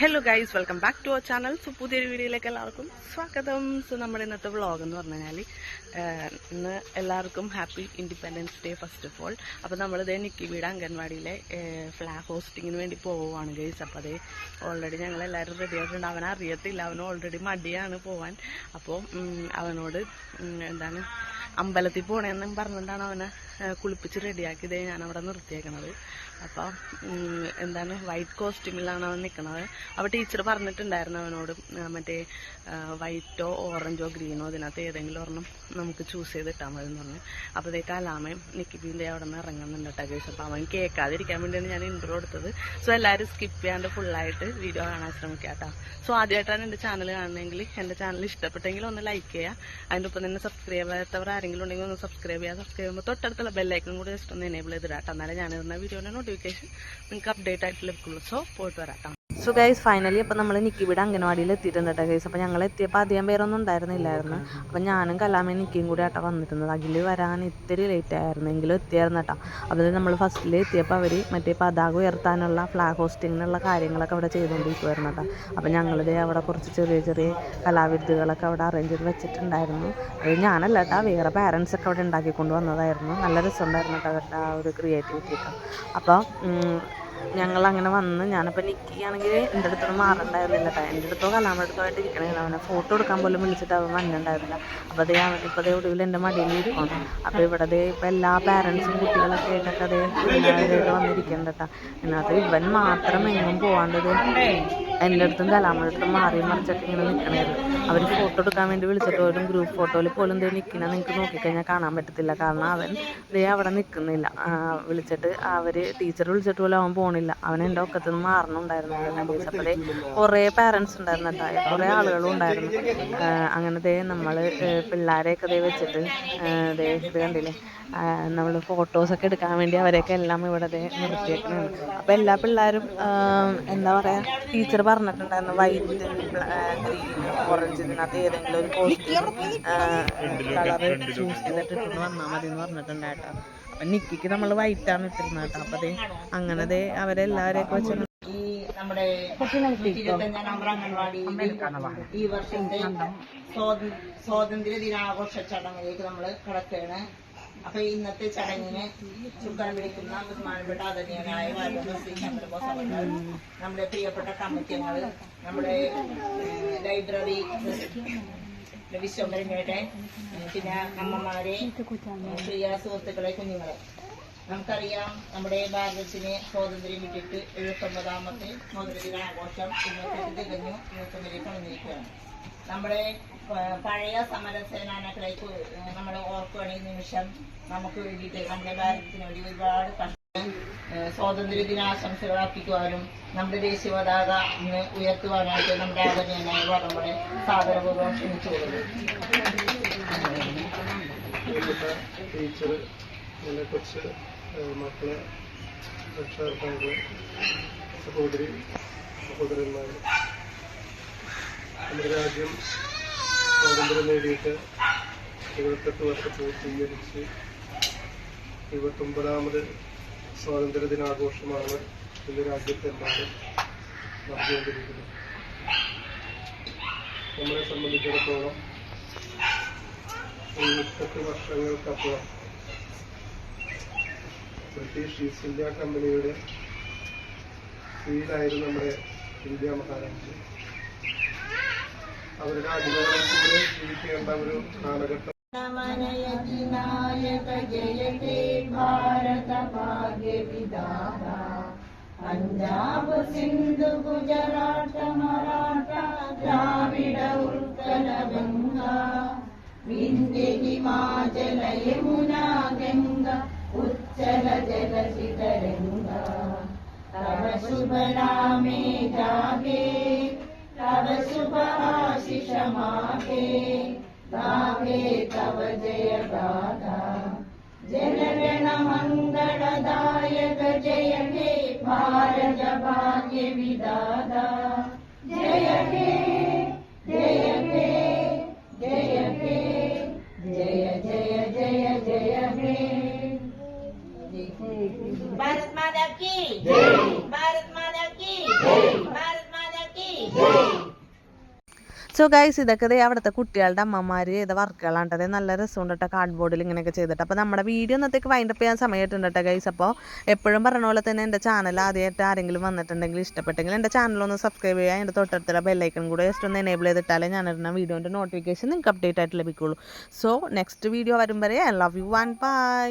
Hello guys welcome back to our channel so പുതിയൊരു വീഡിയോയിലേക്ക് എല്ലാവർക്കും സ്വാഗതം. സോ നമ്മുടെ ഇന്നത്തെ വ്ളോഗ് എന്ന് പറഞ്ഞു കഴിഞ്ഞാൽ ഇന്ന് എല്ലാവർക്കും happy independence day first of all അപ്പോൾ നമ്മളിത് നിക്കി വീട് അംഗൻവാടിയിലെ ഫ്ലാഗ് ഹോസ്റ്റിങ്ങിന് വേണ്ടി പോവുകയാണ് ഗൈസ് അപ്പോൾ അതേ ഓൾറെഡി ഞങ്ങൾ എല്ലാവരും റെഡി ആയിട്ടുണ്ട്. അവൻ അറിയത്തില്ല. അവന് ഓൾറെഡി മടിയാണ് പോവാൻ. അപ്പോൾ അവനോട് എന്താണ് അമ്പലത്തിൽ പോകണമെന്നും പറഞ്ഞിട്ടാണ് അവനെ കുളിപ്പിച്ച് റെഡിയാക്കിയത് ഞാൻ അവിടെ നിർത്തിയേക്കണത്. അപ്പം എന്താണ് വൈറ്റ് കോസ്റ്റ്യൂമിലാണ് അവൻ നിൽക്കുന്നത് അപ്പോൾ ടീച്ചർ പറഞ്ഞിട്ടുണ്ടായിരുന്നു അവനോട് മറ്റേ വൈറ്റോ ഓറഞ്ചോ ഗ്രീനോ അതിനകത്ത് ഏതെങ്കിലും ഒരെണ്ണം നമുക്ക് ചൂസ് ചെയ്തിട്ടാൽ മതി എന്ന് പറഞ്ഞു. അപ്പോൾ അലാമയും നിക്കിബിന്റെ അവിടെ നിന്ന് ഇറങ്ങുന്നുണ്ട് ടകേഷ് അപ്പോൾ അവൻ കേൾക്കാതിരിക്കാൻ വേണ്ടിയാണ് ഞാൻ ഇൻട്രോ എടുത്തത്. സോ എല്ലാവരും സ്കിപ്പ് ചെയ്യാണ്ട് ഫുള്ളായിട്ട് വീഡിയോ കാണാൻ ശ്രമിക്കുക കേട്ടോ. സോ ആദ്യമായിട്ടാണ് എന്റെ ചാനൽ കാണുന്നതെങ്കിൽ എന്റെ ചാനൽ ഇഷ്ടപ്പെട്ടെങ്കിൽ ഒന്ന് ലൈക്ക് ചെയ്യുക. അതിന്റെ ഒപ്പം തന്നെ സബ്സ്ക്രൈബ് ചെയ്യാത്തവർ ആരെങ്കിലും ഉണ്ടെങ്കിൽ ഒന്ന് സബ്സ്ക്രൈബ് ചെയ്യുക. സബ്സ്ക്രൈബ് ചെയ്യുമ്പോൾ തൊട്ടടുത്തുള്ള ബെല്ലൈക്കൺ കൂടി ജസ്റ്റ് ഒന്ന് എനേബിൾ ചെയ്തിടാം എന്നാലേ ഞാൻ ഇടുന്ന വീഡിയോയുടെ നോട്ടിഫിക്കേഷൻ നിങ്ങൾക്ക് അപ്ഡേറ്റ് ആയിട്ട് ലഭിക്കുള്ളൂ. സോ പോയിട്ട് വരാം സോ ഗൈസ് ഫൈനലി അപ്പോൾ നമ്മൾ നിക്കിവിടെ അംഗനവാടിയിൽ എത്തിയിട്ടുണ്ട് കേട്ടോ ഗൈസ് അപ്പോൾ ഞങ്ങൾ എത്തിയപ്പോൾ അധികം പേരൊന്നും ഉണ്ടായിരുന്നില്ലായിരുന്നു. അപ്പോൾ ഞാനും കലാമയും നിക്കിയും കൂടി ആട്ടോ വന്നിരുന്നത്. അഖിൽ വരാൻ ഇത്തിരി ലേറ്റ് ആയിരുന്നു എങ്കിലും എത്തിയായിരുന്നു കേട്ടോ. അതിൽ നമ്മൾ ഫസ്റ്റിൽ എത്തിയപ്പോൾ അവർ മറ്റേ പതാക ഉയർത്താനുള്ള ഫ്ലാഗ് ഹോസ്റ്റിങ്ങിനുള്ള കാര്യങ്ങളൊക്കെ അവിടെ ചെയ്തുകൊണ്ടിരിക്കുമായിരുന്നു കേട്ടോ. അപ്പോൾ ഞങ്ങളിത് അവിടെ കുറച്ച് ചെറിയ ചെറിയ കലാവിരുദ്ധകളൊക്കെ അവിടെ അറേഞ്ച് ചെയ്ത് വെച്ചിട്ടുണ്ടായിരുന്നു. അത് ഞാനല്ല കേട്ടോ വേറെ പാരൻസ് ഒക്കെ അവിടെ ഉണ്ടാക്കിക്കൊണ്ട് വന്നതായിരുന്നു. നല്ല രസമുണ്ടായിരുന്നു കേട്ടോ അവരുടെ ആ ഒരു ക്രിയേറ്റിവിറ്റി ഒക്കെ. അപ്പോൾ ഞങ്ങൾ അങ്ങനെ വന്ന് ഞാനിപ്പോൾ നിൽക്കുകയാണെങ്കിൽ എന്റെ അടുത്തൊന്നും മാറണ്ടായിരുന്നില്ല കേട്ടോ എന്റെ അടുത്തോ കലാമ അടുത്തോ ആയിട്ട് ഇരിക്കണേ അവനെ ഫോട്ടോ എടുക്കാൻ പോലും വിളിച്ചിട്ട് അവൻ വന്നിട്ടുണ്ടായിരുന്നില്ല. അപ്പോൾ അതേ അവൻ ഇപ്പോൾ അതേ ഒടുവിൽ എന്റെ മടിയിൽ ഇരിക്കണം അപ്പോൾ ഇവിടെ അതേ ഇപ്പോൾ എല്ലാ പാരൻസും കുട്ടികളൊക്കെ ആയിട്ടൊക്കെ അതേ ഇവിടെ വന്നിരിക്കുന്നുണ്ട് കേട്ടോ അതിനകത്ത് ഇവൻ മാത്രം എങ്ങും പോകാണ്ടത് എന്റെ അടുത്തും കലാമയുടെ അടുത്തും മാറി മറിച്ചൊക്കെ ഇങ്ങനെ നിൽക്കണമായിരുന്നു അവർ ഫോട്ടോ എടുക്കാൻ വേണ്ടി വിളിച്ചിട്ട് പോലും ഗ്രൂപ്പ് ഫോട്ടോയിൽ പോലും ദേ നിൽക്കണ നിങ്ങൾക്ക് നോക്കിക്കഴിഞ്ഞാൽ കാണാൻ പറ്റത്തില്ല. കാരണം അവൻ ദേ അവിടെ നിൽക്കുന്നില്ല വിളിച്ചിട്ട് അവർ ടീച്ചർ വിളിച്ചിട്ട് പോലും അവൻ പോണില്ല. അവൻ എന്റെ ഒക്കത്ത് നിന്ന് മാറണുണ്ടായിരുന്നു അപ്പോഴേ കുറേ പാരൻസ് ഉണ്ടായിരുന്നു കേട്ടോ കുറേ ആളുകളും ഉണ്ടായിരുന്നു. അങ്ങനത്തെ നമ്മൾ പിള്ളേരെയൊക്കെ ദേ വെച്ചിട്ട് ദേ ഇത് കണ്ടില്ലേ? നമ്മൾ ഫോട്ടോസൊക്കെ എടുക്കാൻ വേണ്ടി അവരെയൊക്കെ എല്ലാം ഇവിടെ ദേ നിർത്തിയേക്കണതാണ് അപ്പോൾ എല്ലാ പിള്ളേരും എന്താ പറയുക ടീച്ചർ പറഞ്ഞിട്ടുണ്ടായിരുന്നു വൈറ്റ് ഗ്രീൻ ഓറഞ്ച് ഇതിനകത്ത് ഏതെങ്കിലും ഒരു കോസ്റ്റ്യൂം കളർ ചൂസ് ചെയ്തിട്ട് ഇട്ടിട്ട് വന്നാൽ മതി എന്ന് പറഞ്ഞിട്ടുണ്ടായിട്ടോ അപ്പം നിക്കിക്ക് നമ്മൾ വൈറ്റാണ് ഇട്ടിരുന്നത് കേട്ടോ അപ്പോൾ ദേ അങ്ങനെ ദേ കുറിച്ച് ഈ നമ്മുടെ അംഗൻവാടി ഈ വർഷത്തെ സ്വാത- സ്വാതന്ത്ര്യ ദിനാഘോഷ ചടങ്ങിലേക്ക് നമ്മൾ കടക്കുകയാണ്. അപ്പൊ ഇന്നത്തെ ചടങ്ങിന് ചുക്കാൻ പിടിക്കുന്ന ബഹുമാനപ്പെട്ട ആദരണീയനായ വാര്യർ ശ്രീ ചന്ദ്രബോസ് അവർ നമ്മുടെ പ്രിയപ്പെട്ട നമ്മുടെ ലൈബ്രറി വിശ്വംഭരങ്ങളുടെ പിന്നെ അമ്മമാരെ പ്രിയ സുഹൃത്തുക്കളെ കുഞ്ഞുങ്ങളെ. നമുക്കറിയാം നമ്മുടെ ഭാരതത്തിന് സ്വാതന്ത്ര്യം കിട്ടിയിട്ട് എഴുപത്തൊമ്പതാമത്തെ സ്വാതന്ത്ര്യ ദിനാഘോഷം ഇരുപത്തെട്ട് തികഞ്ഞു ഇരുപത്തൊമ്പതിലേക്ക് കടന്നിരിക്കുകയാണ് നമ്മുടെ പഴയ സമര സേനാനകളേക്ക് നമ്മൾ ഓർക്കുകയാണെങ്കിൽ നിമിഷം നമുക്ക് വേണ്ടിയിട്ട് നമ്മുടെ ഭാരതത്തിന് വേണ്ടി ഒരുപാട് സ്വാതന്ത്ര്യ ദിനാശംസകൾ അർപ്പിക്കുവാനും നമ്മുടെ ദേശീയ പതാക ഇന്ന് ഉയർത്തുവാനായിട്ട് നമ്മുടെ ആദരണീയനായ വടമ്പടെ സാദരപൂർവം ക്ഷണിച്ചു കൊടുക്കുന്നു. മക്കളെ രക്ഷകർത്താക്കളെ സഹോദരി സഹോദരന്മാർ നമ്മുടെ രാജ്യം സ്വാതന്ത്ര്യം നേടിയിട്ട് എഴുപത്തെട്ട് വർഷം പൂർത്തീകരിച്ച് എഴുപത്തൊമ്പതാമത് സ്വാതന്ത്ര്യ ദിനാഘോഷമാണ് ഇന്ന് രാജ്യത്തെല്ലാവരും നടത്തിക്കൊണ്ടിരിക്കുന്നത്. നമ്മളെ സംബന്ധിച്ചിടത്തോളം എഴുപത്തെട്ട് വർഷങ്ങൾക്കപ്പുറം ബ്രിട്ടീഷ് ഈസ്റ്റ് ഇന്ത്യ കമ്പനിയുടെ കീഴിലായിരുന്നു നമ്മുടെ ഇന്ത്യ മഹാരാജ്യം. അവരുടെ അടിമകളെ ജീവിക്കേണ്ട ഒരു കാലഘട്ടം. നായക ജയതേ ഭാരത ഭാഗ്യ പഞ്ചാബ് സിന്ധു ഗുജറാത്ത് ദ്രാവിഡ ഉത്കല ഗംഗ വിന്ധ്യ ഹിമാചല जल करूँगा तब शुभ नामे जागे तब शुभ आशिष मागे गागे तब जय गाथा जनगण मंगलदायक जय हे भारत भाग्य विदाता ભારત માતા કી ભારત માતા કી ભારત માતા કી സോ ഗൈസ് ഇതൊക്കെ അവിടുത്തെ കുട്ടികളുടെ അമ്മമാർ ചെയ്ത വർക്കുകളാണ് കേട്ടോ. നല്ല രസമുണ്ട് കേട്ടോ കാർഡ്ബോർഡിൽ ഇങ്ങനെയൊക്കെ ചെയ്തിട്ട്. അപ്പോൾ നമ്മുടെ വീഡിയോ ഇന്നത്തേക്ക് വൈൻഡപ്പ് ചെയ്യാൻ സമയമായിട്ടുണ്ട് കേട്ടോ ഗൈസ് അപ്പോൾ എപ്പോഴും പറഞ്ഞ പോലെ തന്നെ എന്റെ ചാനൽ ആദ്യമായിട്ട് ആരെങ്കിലും വന്നിട്ടുണ്ടെങ്കിൽ ഇഷ്ടപ്പെട്ടെങ്കിൽ എന്റെ ചാനലൊന്ന് സബ്സ്ക്രൈബ് ചെയ്യുക. എന്റെ തൊട്ടടുത്തുള്ള ബെല്ലൈക്കൺ കൂടെ ജസ്റ്റ് ഒന്ന് എനേബിൾ ചെയ്തിട്ടാലേ ഞാൻ ഇടുന്ന വീഡിയോന്റെ നോട്ടിഫിക്കേഷൻ നിങ്ങൾക്ക് അപ്ഡേറ്റ് ആയിട്ട് ലഭിക്കുള്ളൂ. സോ നെക്സ്റ്റ് വീഡിയോ വരും വരെ I love you one bye